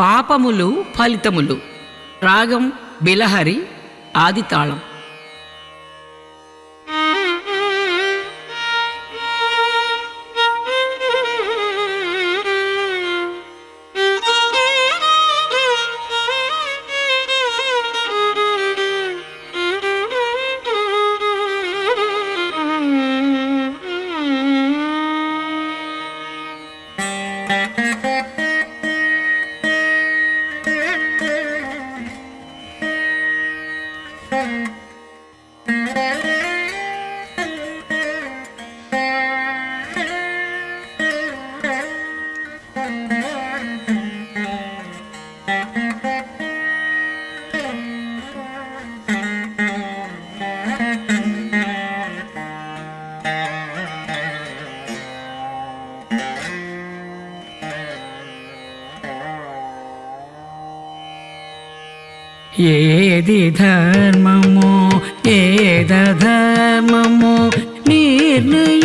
పాపములు ఫలితములు. రాగం బిలహరి ఆదితాళం. ఏది ధర్మము ఏద ధర్మము నిర్ణయ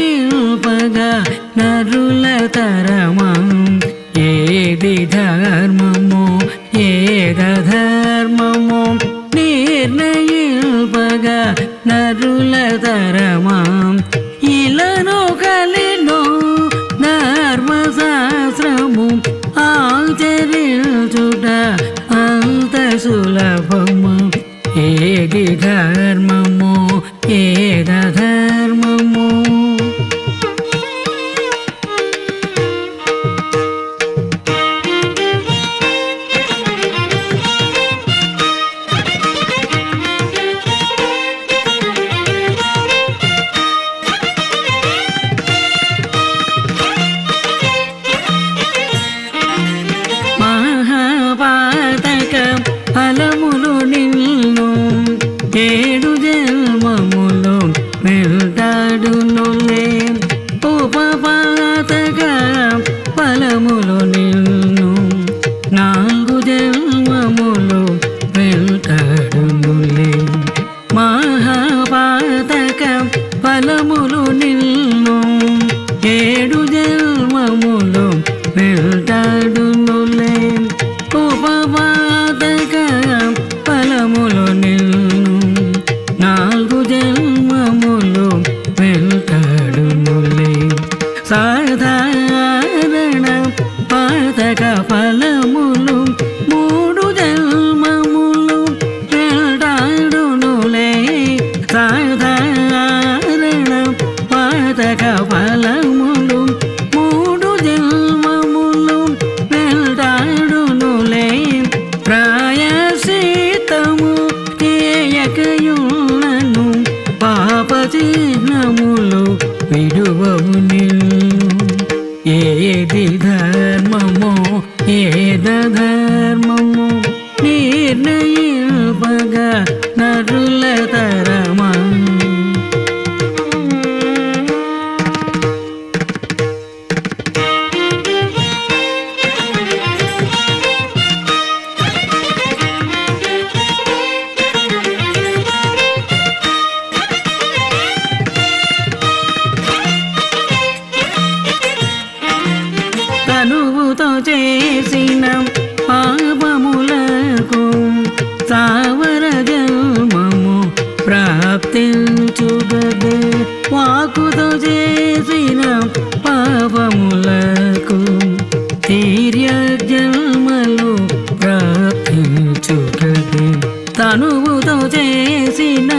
ಬೆಳೆಗೆ 在呀 భక్తిను వాకుతో చేసిన పాపములకు తీర్య జన్మలు ప్రాప్తించుకదే తనువుతో చేసిన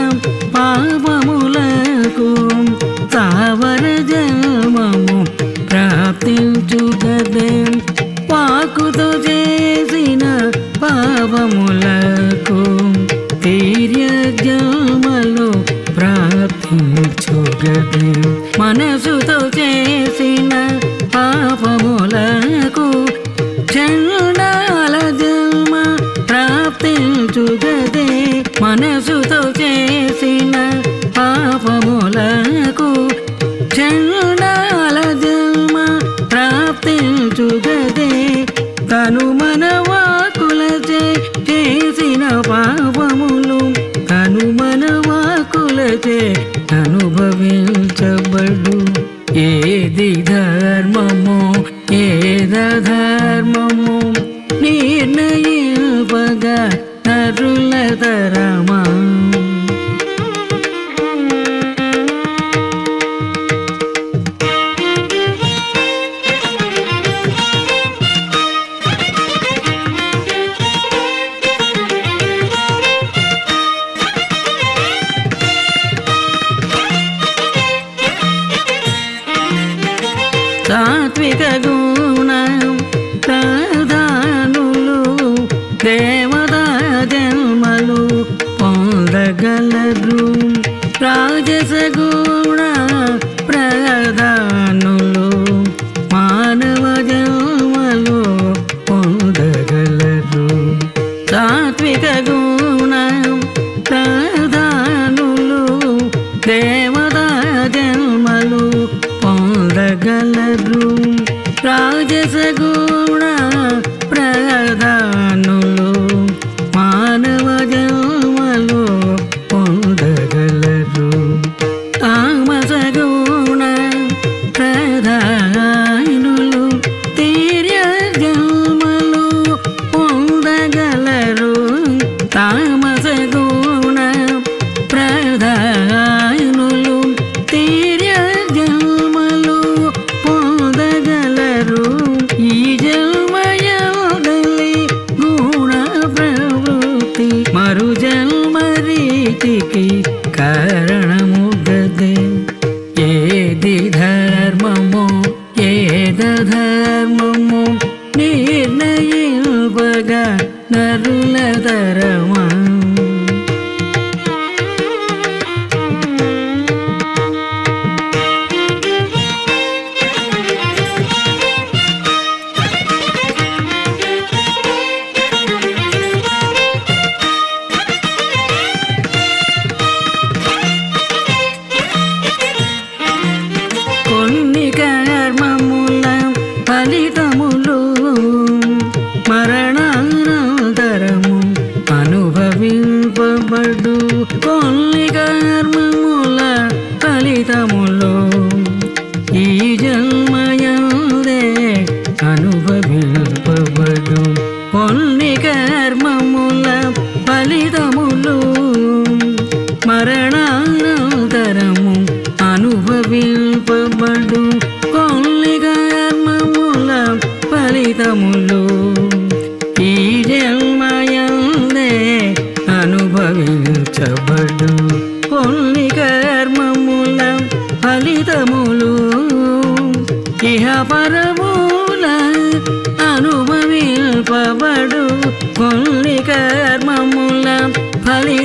పాపములకు తావర జన్మము ప్రాప్తించుకదే వాకుతో చే సుందరమా సాత్విక గుణం ప్రధానులు దే గలరు రాజసగుణ ప్రధానులు మానవ జన్మలు పొందగలరు. సాత్విక గుణ ప్రధానులు దేవతా జన్మలు పొందగలరు. రాజసగుణ రీతికి కారణముగదే. ఏది ధర్మము ఏద ధర్మము నిర్ణయింపగా నరుల తరమా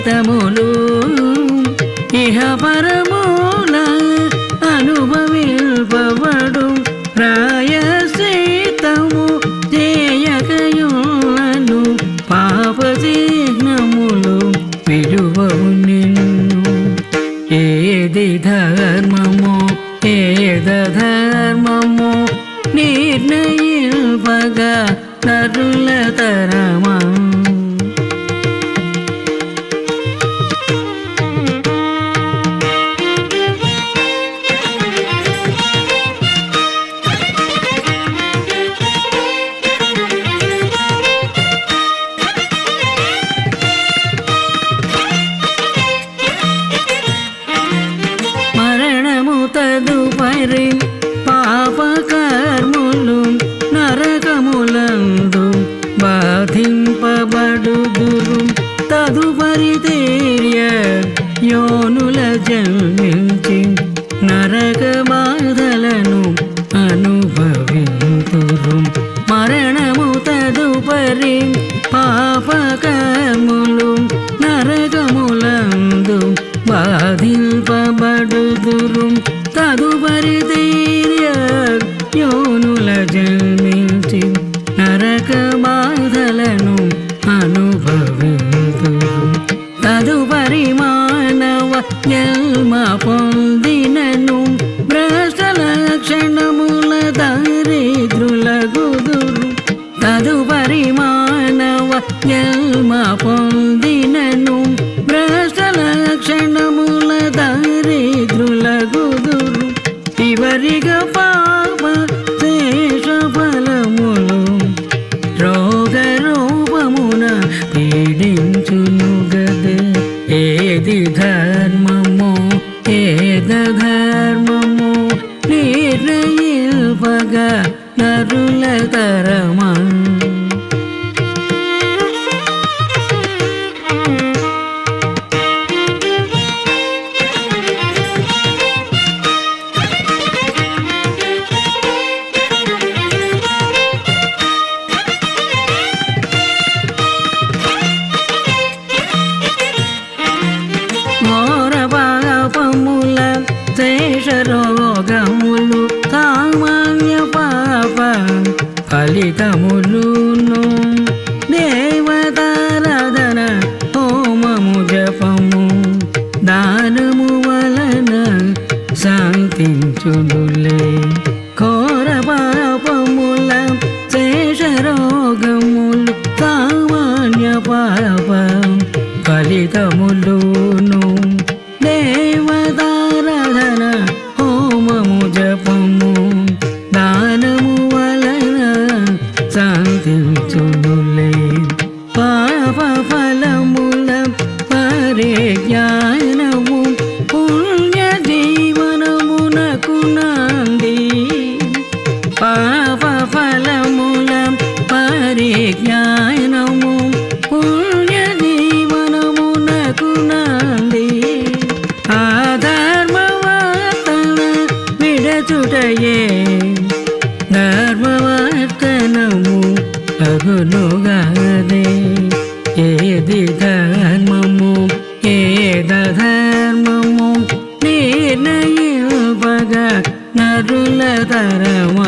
ఫలితములు ఇహ పరముల ప్రాయ ప్రాయశ్చితము చేయకయులను పాప చిహ్నములు విడువవు నిన్ను. ఏది ధర్మము ఏద ధర్మము నిర్ణయింపగా నరుల తరా బాధింపబడుదురు. తదుపరి ధైర్య యోనుల జన్మించి నరక బాధలను అనుభవింతురు తదుపరి మానవ జన్మ పొందినను భ్రష్ట లక్షణముల దారిద్రుల గుదురు తదుపరి మానవ జన్మ పొందినను భ్రష్ట లక్షణ ఏద ధర్మము నిర్ణయింపగా నరుల চুলুলে శ్రేష్ఠుడయే ధర్మవర్తనము అగునుగాదే. ఏది ధర్మము ఏద ధర్మము నిర్ణయుగా నరుల ధర్మ